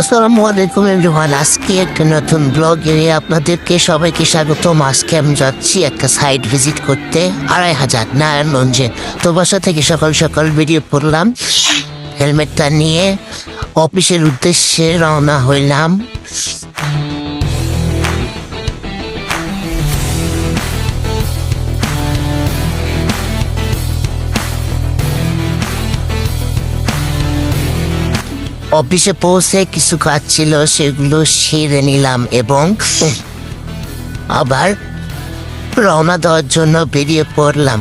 আসসালামু আলাইকুম এভরিওয়ান, আজকে একটা নতুন ব্লগ এনে আপনাদেরকে সবাইকে স্বাগতম। আজকে আমি যাচ্ছি একটা সাইট ভিজিট করতে, আড়াই হাজার নারায়ণগঞ্জে। তো বাসা থেকে সকাল সকাল বেরিয়ে পড়লাম হেলমেটটা নিয়ে। অফিসের উদ্দেশ্যে রওনা হইলাম। অফিসে পৌঁছে কিছু কাজ ছিল, সেগুলো সেরে নিলাম এবং আবার রওনা দেওয়ার জন্য বেরিয়ে পড়লাম।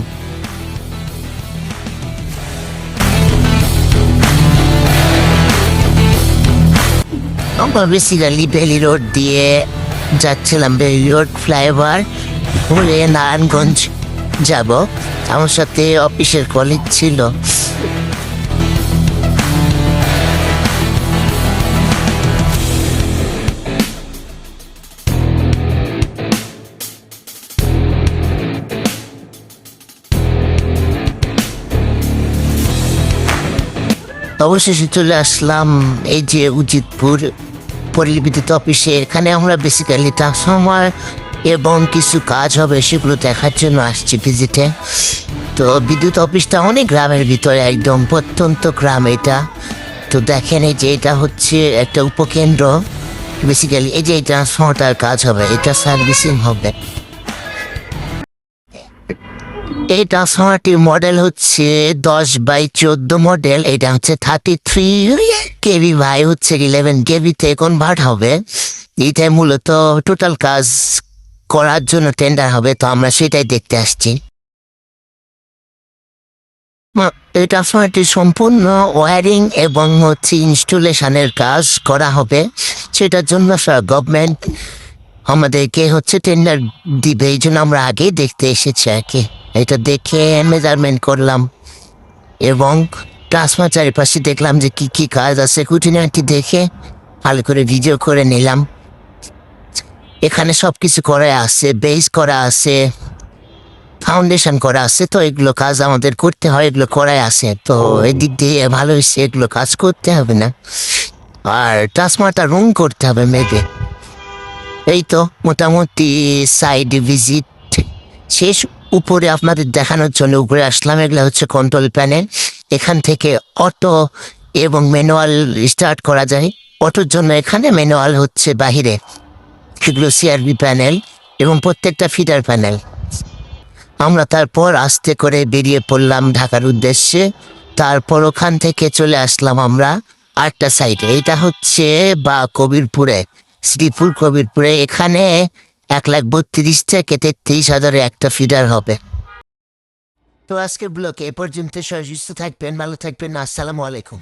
আমরা বেসিক্যালি বেলি রোড দিয়ে যাচ্ছিলাম বেলি রোড ফ্লাইওভার ঘুরে নারায়ণগঞ্জ যাব। আমার সাথে অফিসের কলিগ ছিল। অবশেষে চলে আসলাম এই যে উজিতপুর পরিলিপিত অফিসে। এখানে আমরা বেসিক্যালি ট্রান্সফর্মার এবং কিছু কাজ হবে সেগুলো দেখার জন্য আসছি ভিজিটে তো বিদ্যুৎ অফিসটা অনেক গ্রামের ভিতরে, একদম প্রত্যন্ত গ্রাম এটা। তো দেখেন এই যে এটা হচ্ছে একটা উপকেন্দ্র। বেসিক্যালি এই যে এই ট্রান্সফর্মারটার কাজ হবে, এটা সার্ভিসিং হবে। এই ট্রান্সফর্মারটির মডেল হচ্ছে, দশ বাই চোদ্দ মডেল এটা হচ্ছে থার্টি থ্রি কেবি বাই হচ্ছে ইলেভেন কেবিতে কনভার্ট হবে? এইটাই মূলত টোটাল কাজ করার জন্য টেন্ডার হবে, তো আমরা সেটাই দেখতে আসছি। এই ট্রান্সফর্মারটি সম্পূর্ণ ওয়ারিং এবং হচ্ছে ইনস্টলেশনের কাজ করা হবে। সেটার জন্য গভর্নমেন্ট আমাদেরকে হচ্ছে টেন্ডার দিবে, এই জন্য আমরা আগেই দেখতে এসেছি আর কি। এটা দেখে মেজারমেন্ট করলাম এবং ট্রান্সফার চারিপাশে দেখলাম যে কি কি কাজ আছে। খুঁটিনাটি দেখে ভালো করে ভিডিও করে নিলাম। এখানে সব কিছু করা আছে বেস করা আছে ফাউন্ডেশন করা আছে, তো এগুলো কাজ আমাদের করতে হয়, এগুলো করাই আছে। তো এদিক দিয়ে ভালো হয়েছে, এগুলো কাজ করতে হবে না। আর ট্রান্সফারটা রুম করতে হবে মেয়েদের এই তো মোটামুটি সাইড ভিজিট শেষ। উপরে আপনাদের দেখানোর জন্য উপরে আসলাম। এগুলো হচ্ছে কন্ট্রোল প্যানেল এখান থেকে অটো এবং ম্যানুয়াল স্টার্ট করা যায়। অটোর জন্য এখানে ম্যানুয়াল হচ্ছে বাহিরে। সেগুলো সিআরবি প্যানেল এবং প্রত্যেকটা ফিডার প্যানেল আমরা তারপর আস্তে করে বেরিয়ে পড়লাম ঢাকার উদ্দেশ্যে। তারপর ওখান থেকে চলে আসলাম আমরা আটটা সাইডে এটা হচ্ছে বা কবিরপুরে, শ্রীপুর কবিরপুরে। এখানে এক লাখ বত্রিশ থেকে তেত্রিশ হাজারের একটা ফিডার হবে। তো আজকের ব্লকে এ পর্যন্ত সুস্থ থাকবেন, ভালো থাকবেন, আসসালামু আলাইকুম।